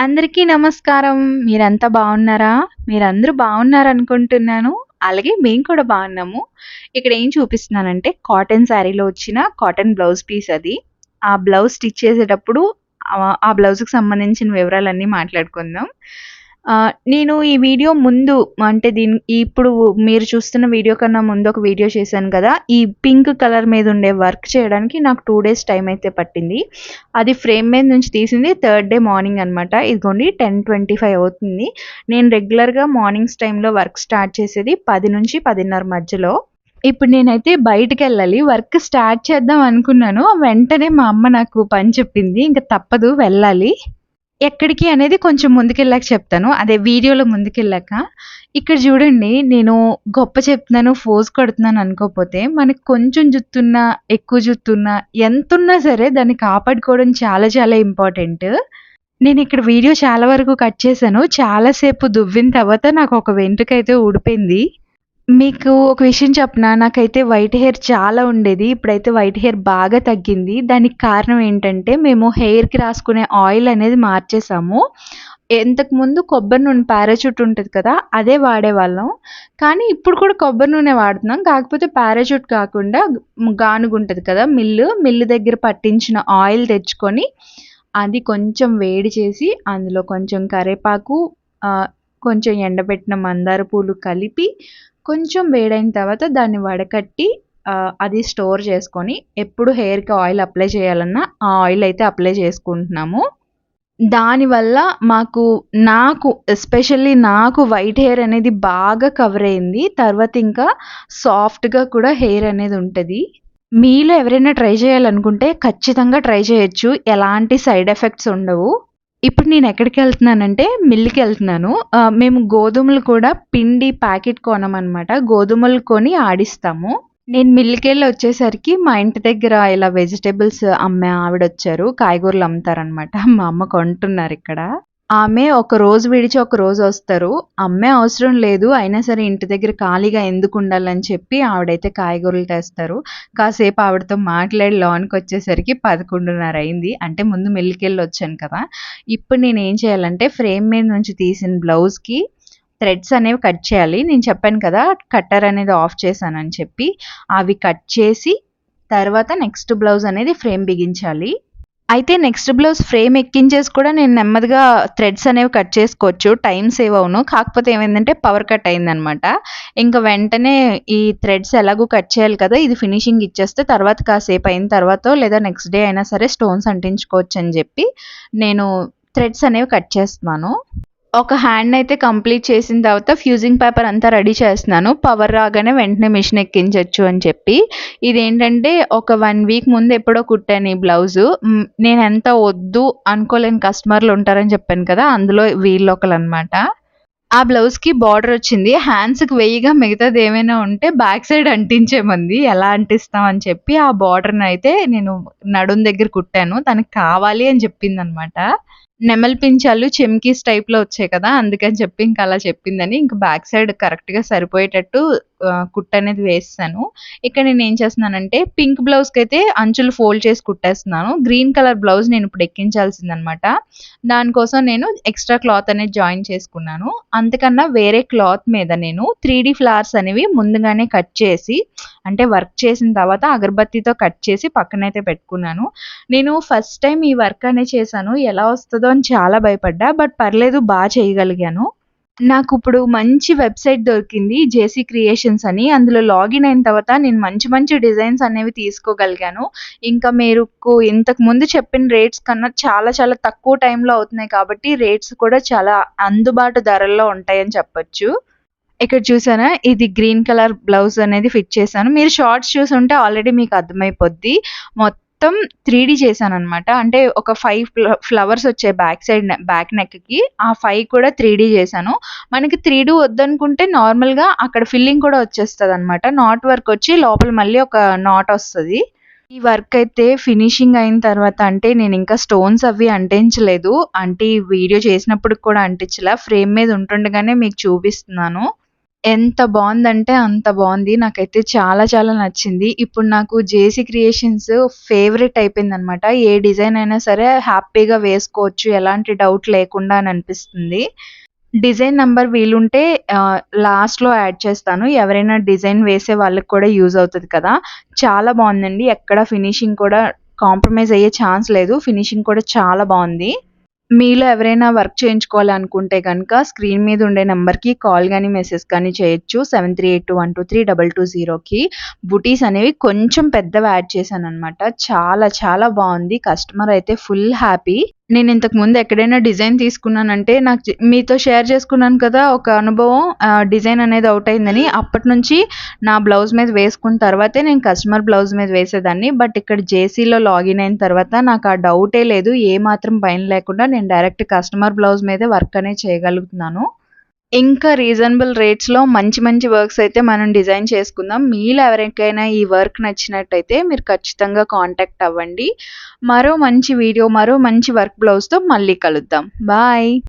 అందరికీ నమస్కారం. మీరంతా బాగున్నారా మీరందరూ బాగున్నారనుకుంటున్నాను అలాగే మేము కూడా బాగున్నాము ఇక్కడ ఏం చూపిస్తున్నానంటే కాటన్ శారీలో వచ్చిన కాటన్ బ్లౌజ్ పీస్ అది. ఆ బ్లౌజ్ స్టిచ్ చేసేటప్పుడు ఆ బ్లౌజ్‌కి సంబంధించిన వివరాలన్నీ మాట్లాడుకుందాం. నేను ఈ వీడియో ముందు అంటే దీని ఇప్పుడు మీరు చూస్తున్న వీడియో కన్నా ముందు ఒక వీడియో చేశాను కదా! ఈ పింక్ కలర్ మీద ఉండే వర్క్ చేయడానికి నాకు టూ డేస్ టైం అయితే పట్టింది. అది ఫ్రేమ్ మీద నుంచి తీసింది థర్డ్ డే మార్నింగ్ అనమాట. ఇదిగోండి 10:25 అవుతుంది. నేను రెగ్యులర్‌గా మార్నింగ్స్ టైంలో వర్క్ స్టార్ట్ చేసేది 10-10:30 మధ్యలో. ఇప్పుడు నేనైతే బయటికెళ్ళాలి. వర్క్ స్టార్ట్ చేద్దాం అనుకున్నాను. వెంటనే మా అమ్మ నాకు పని చెప్పింది. ఇంకా తప్పదు వెళ్ళాలి. ఎక్కడికి అనేది కొంచెం ముందుకెళ్ళాక చెప్తాను. అదే వీడియోలో ముందుకెళ్ళాక. ఇక్కడ చూడండి నేను గొప్ప చెప్తున్నాను, ఫోజ్ కొడుతున్నాను అనుకోకపోతే మనకు కొంచెం జుత్తున్నా, ఎక్కువ జుత్తున్నా, ఎంతున్నా సరే దాన్ని కాపాడుకోవడం చాలా చాలా ఇంపార్టెంట్. నేను ఇక్కడ వీడియో చాలా వరకు కట్ చేశాను. చాలాసేపు దువ్విన తర్వాత నాకు ఒక వెంట్రుకైతే ఊడిపోయింది. మీకు ఒక విషయం చెప్పనా? నాకైతే వైట్ హెయిర్ చాలా ఉండేది. ఇప్పుడైతే వైట్ హెయిర్ బాగా తగ్గింది. దానికి కారణం ఏంటంటే మేము హెయిర్‌కి రాసుకునే ఆయిల్ అనేది మార్చేసాము. ఇంతకుముందు కొబ్బరి నూనె పారాచూట్ ఉంటుంది కదా! అదే వాడేవాళ్ళం. కానీ ఇప్పుడు కూడా కొబ్బరి నూనె వాడుతున్నాం. కాకపోతే పారాచూట్ కాకుండా గానుగు ఉంటుంది కదా! మిల్లు, మిల్లు దగ్గర పట్టించిన ఆయిల్ తెచ్చుకొని అది కొంచెం వేడి చేసి అందులో కొంచెం కరివేపాకు కొంచెం ఎండబెట్టిన మందార పూలు కలిపి కొంచెం వేడైన తర్వాత దాన్ని వడకట్టి అది స్టోర్ చేసుకొని ఎప్పుడు హెయిర్‌కి ఆయిల్ అప్లై చేయాలన్నా ఆ ఆయిల్ అయితే అప్లై చేసుకుంటున్నాము. దానివల్ల మాకు నాకు ఎస్పెషల్లీ నాకు వైట్ హెయిర్ అనేది బాగా కవర్ అయింది. తర్వాత ఇంకా సాఫ్ట్‌గా కూడా హెయిర్ అనేది ఉంటుంది మీలో ఎవరైనా ట్రై చేయాలనుకుంటే ఖచ్చితంగా ట్రై చేయొచ్చు. ఎలాంటి సైడ్ ఎఫెక్ట్స్ ఉండవు. ఇప్పుడు నేను ఎక్కడికెళ్తున్నానంటే మిల్లుకెళ్తున్నాను. వెళ్తున్నాను మేము గోధుమలు కూడా పిండి ప్యాకెట్ కొనమనమాట. గోధుమలు కొని ఆడిస్తాము. నేను మిల్లుకెళ్ళి వచ్చేసరికి మా ఇంటి దగ్గర ఇలా వెజిటేబుల్స్ అమ్మే ఆవిడ వచ్చారు కాయగూరలు అమ్ముతారనమాట. మా అమ్మ కొంటున్నారు ఇక్కడ ఆమె ఒక రోజు విడిచి ఒక రోజు వస్తారు. అమ్మే అవసరం లేదు. అయినా సరే ఇంటి దగ్గర ఖాళీగా ఎందుకు ఉండాలని చెప్పి ఆవిడైతే కాయగూరలు తెస్తారు. కాసేపు ఆవిడతో మాట్లాడి లోనకొచ్చేసరికి 11:30 అయింది. అంటే ముందు మిల్లుకెళ్ళొచ్చాను కదా! ఇప్పుడు నేను ఏం చేయాలంటే ఫ్రేమ్ మీద నుంచి తీసిన బ్లౌజ్‌కి థ్రెడ్స్ అనేవి కట్ చేయాలి. నేను చెప్పాను కదా! కట్టర్ అనేది ఆఫ్ చేశానని చెప్పి. అవి కట్ చేసి తర్వాత నెక్స్ట్ బ్లౌజ్ అనేది ఫ్రేమ్ బిగించాలి. అయితే నెక్స్ట్ బ్లౌజ్ ఫ్రేమ్ ఎక్కించేసి కూడా నేను నెమ్మదిగా థ్రెడ్స్ అనేవి కట్ చేసుకోవచ్చు. టైం సేవ్ అవును. కాకపోతే ఏమైందంటే పవర్ కట్ అయిందనమాట. ఇంకా వెంటనే ఈ థ్రెడ్స్ ఎలాగో కట్ చేయాలి కదా! ఇది ఫినిషింగ్ ఇచ్చేస్తే తర్వాత కాసేపు అయిన తర్వాత లేదా నెక్స్ట్ డే అయినా సరే స్టోన్స్ అంటించుకోవచ్చని చెప్పి నేను థ్రెడ్స్ అనేవి కట్ చేస్తున్నాను. ఒక హ్యాండ్ అయితే కంప్లీట్ చేసిన తర్వాత ఫ్యూజింగ్ పేపర్ అంతా రెడీ చేస్తున్నాను. పవర్ రాగానే వెంటనే మిషన్ ఎక్కించొచ్చు అని చెప్పి. ఇదేంటంటే ఒక వన్ వీక్ ముందు ఎప్పుడో కుట్టాను ఈ బ్లౌజు. నేను ఎంత వద్దు అనుకోలేని కస్టమర్లు ఉంటారని చెప్పాను కదా! అందులో వీళ్ళొకళ్ళనమాట. ఆ బ్లౌజ్‌కి బార్డర్ వచ్చింది. హ్యాండ్స్‌కి వెయ్యిగా మిగతాది ఏమైనా ఉంటే బ్యాక్ సైడ్ అంటించేమంది. ఎలా అంటిస్తాం అని చెప్పి ఆ బార్డర్ని అయితే నేను నడుం దగ్గర కుట్టాను. తనకి కావాలి అని చెప్పింది అనమాట నెమలి పించాలు చెమ్కీస్ టైప్‌లో వచ్చాయి కదా! అందుకని చెప్పి ఇంకా అలా చెప్పిందని ఇంకా బ్యాక్ సైడ్ కరెక్ట్‌గా సరిపోయేటట్టు కుట్ అనేది వేస్తాను ఇక్కడ నేను ఏం చేస్తున్నానంటే పింక్ బ్లౌజ్‌కైతే అంచులు ఫోల్డ్ చేసి కుట్టేస్తున్నాను. గ్రీన్ కలర్ బ్లౌజ్ నేను ఇప్పుడు ఎక్కించాల్సిందనమాట. దానికోసం నేను ఎక్స్‌ట్రా క్లాత్ అనేది జాయిన్ చేసుకున్నాను. అంతకన్నా వేరే క్లాత్ మీద నేను త్రీ ఫ్లవర్స్ అనేవి ముందుగానే కట్ చేసి అంటే వర్క్ చేసిన తర్వాత అగరబత్తితో కట్ చేసి పక్కనైతే పెట్టుకున్నాను. నేను ఫస్ట్ టైం ఈ వర్క్ అనే చేశాను. ఎలా వస్తుందో అని చాలా భయపడ్డా. బట్ పర్లేదు బాగా చేయగలిగాను. నాకు ఇప్పుడు మంచి వెబ్‌సైట్ దొరికింది. జేసీ క్రియేషన్స్ అని. అందులో లాగిన్ అయిన తర్వాత నేను మంచి మంచి డిజైన్స్ అనేవి తీసుకోగలిగాను. ఇంకా మీరు ఇంతకు ముందు చెప్పిన రేట్స్ కన్నా చాలా చాలా తక్కువ టైంలో అవుతున్నాయి కాబట్టి రేట్స్ కూడా చాలా అందుబాటు ధరల్లో ఉంటాయని చెప్పొచ్చు. ఇక్కడ చూసారా? ఇది గ్రీన్ కలర్ బ్లౌజ్ అనేది ఫిట్ చేశాను. మీరు షార్ట్స్ చూసుంటే ఆల్రెడీ మీకు అర్థమైపోద్ది. మొత్తం త్రీ డి చేశాను అనమాట అంటే ఒక ఫైవ్ ఫ్లవర్స్ వచ్చాయి బ్యాక్ సైడ్ బ్యాక్ నెక్‌కి. ఆ ఫైవ్ కూడా త్రీ డీ చేశాను. మనకి త్రీ డీ వద్దనుకుంటే నార్మల్‌గా అక్కడ ఫిల్లింగ్ కూడా వచ్చేస్తుంది అనమాట నాట్ వర్క్ వచ్చి లోపల మళ్ళీ ఒక నాట్ వస్తుంది ఈ వర్క్ అయితే ఫినిషింగ్ అయిన తర్వాత అంటే నేను ఇంకా స్టోన్స్ అవి అంటించలేదు. అంటే ఈ వీడియో చేసినప్పుడు కూడా అంటించలా. ఫ్రేమ్ మీద ఉంటుండగానే మీకు చూపిస్తున్నాను. ఎంత బాగుందంటే అంత బాగుంది నాకైతే చాలా చాలా నచ్చింది. ఇప్పుడు నాకు జేసీ క్రియేషన్స్ ఫేవరెట్ అయిపోయింది అనమాట ఏ డిజైన్ అయినా సరే హ్యాపీగా వేసుకోవచ్చు. ఎలాంటి డౌట్ లేకుండా అని అనిపిస్తుంది. డిజైన్ నెంబర్ వీలుంటే లాస్ట్‌లో యాడ్ చేస్తాను. ఎవరైనా డిజైన్ వేసే వాళ్ళకి కూడా యూజ్ అవుతుంది కదా! చాలా బాగుందండి ఎక్కడ ఫినిషింగ్ కూడా కాంప్రమైజ్ అయ్యే ఛాన్స్ లేదు. ఫినిషింగ్ కూడా చాలా బాగుంది మీలో ఎవరైనా వర్క్ చేయించుకోవాలనుకుంటే కనుక స్క్రీన్ మీద ఉండే నెంబర్కి కాల్ కానీ మెసేజ్ కానీ చేయొచ్చు. 7382123220కి బుటీస్ అనేవి కొంచెం పెద్దవి యాడ్ చేశాను అనమాట చాలా చాలా బాగుంది కస్టమర్ అయితే ఫుల్ హ్యాపీ. నేను ఇంతకు ముందు ఎక్కడైనా డిజైన్ తీసుకున్నానంటే నాకు మీతో షేర్ చేసుకున్నాను కదా! ఒక అనుభవం డిజైన్ అనేది అవుట్ అయిందని. అప్పటినుంచి నా బ్లౌజ్ మీద వేసుకున్న తర్వాతే నేను కస్టమర్ బ్లౌజ్ మీద వేసేదాన్ని. బట్ ఇక్కడ జేసీలో లాగిన్ అయిన తర్వాత నాకు ఆ డౌటే లేదు. ఏ మాత్రం భయం లేకుండా నేను డైరెక్ట్ కస్టమర్ బ్లౌజ్ మీదే వర్క్ అనేది చేయగలుగుతున్నాను. ఇంకా రీజనబుల్ రేట్స్‌లో మంచి మంచి వర్క్స్ అయితే మనం డిజైన్ చేసుకుందాం. మీలో ఎవరికైనా ఈ వర్క్ నచ్చినట్టయితే మీరు ఖచ్చితంగా కాంటాక్ట్ అవ్వండి. మరో మంచి వీడియో, మరో మంచి వర్క్ బ్లౌజ్‌తో మళ్ళీ కలుద్దాం. బాయ్.